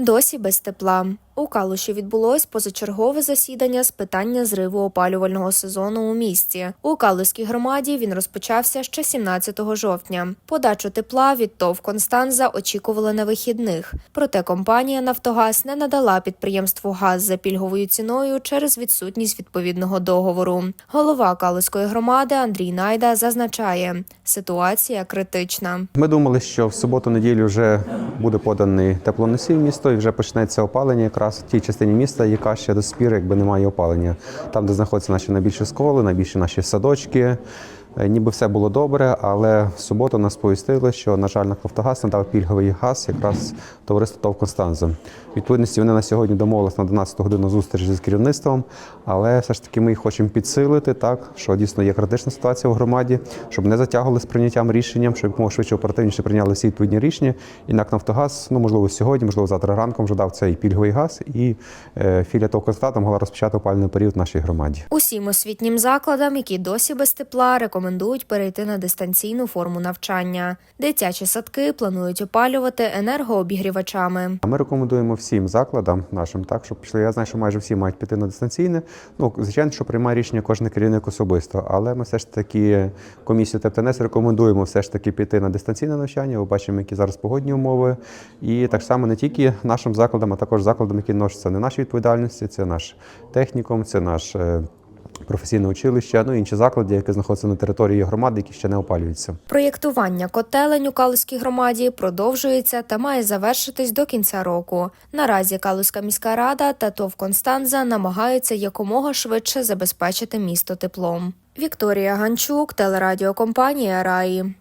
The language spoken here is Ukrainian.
Досі без тепла. У Калуші відбулось позачергове засідання з питання зриву опалювального сезону у місті. У Калуській громаді він розпочався ще 17 жовтня. Подачу тепла від ТОВ Констанза очікували на вихідних. Проте компанія Нафтогаз не надала підприємству газ за пільговою ціною через відсутність відповідного договору. Голова Калуської громади Андрій Найда зазначає, ситуація критична. Ми думали, що в суботу-неділю вже буде поданий теплоносій в місто і вже почнеться опалення якраз в тій частині міста, яка ще до спір, якби немає опалення. Там, де знаходяться наші найбільші школи, найбільші наші садочки. Е, Ніби все було добре, але в суботу нас повістили, що, на жаль, Нафтогаз надав пільговий газ якраз товариству ТОВ Констанза. Відповідності вони на сьогодні домовились на 12 годину зустріч з керівництвом, але все ж таки ми їх хочемо підсилити, так що дійсно є критична ситуація у громаді, щоб не затягували з прийняттям рішенням, щоб якомога швидше оперативніше прийняли всі відповідні рішення. І НАК Нафтогаз, ну можливо, сьогодні, можливо, завтра ранком вже дав цей пільговий газ, і е, філія ТОВ Константа могла розпочати опалювальний період в нашій громаді. Усім освітнім закладам, які досі без тепла, рекомендують перейти на дистанційну форму навчання. Дитячі садки планують опалювати енергообігрівачами. Ми рекомендуємо всім закладам нашим, так щоб пішли. Я знаю, що майже всі мають піти на дистанційне. Ну звичайно, що приймає рішення кожен керівник особисто, але ми все ж таки комісію ТЕПТНС рекомендуємо все ж таки піти на дистанційне навчання. Ви бачимо, які зараз погодні умови. І так само не тільки нашим закладам, а також закладам, які носяться не нашій відповідальності. Це наш технікум, це наш. Професійне училище, ну і інші заклади, які знаходяться на території громади, які ще не опалюються. Проєктування котелень у Калузькій громаді продовжується та має завершитись до кінця року. Наразі Калузька міська рада та ТОВ Констанза намагаються якомога швидше забезпечити місто теплом. Вікторія Ганчук, телерадіокомпанія Раї.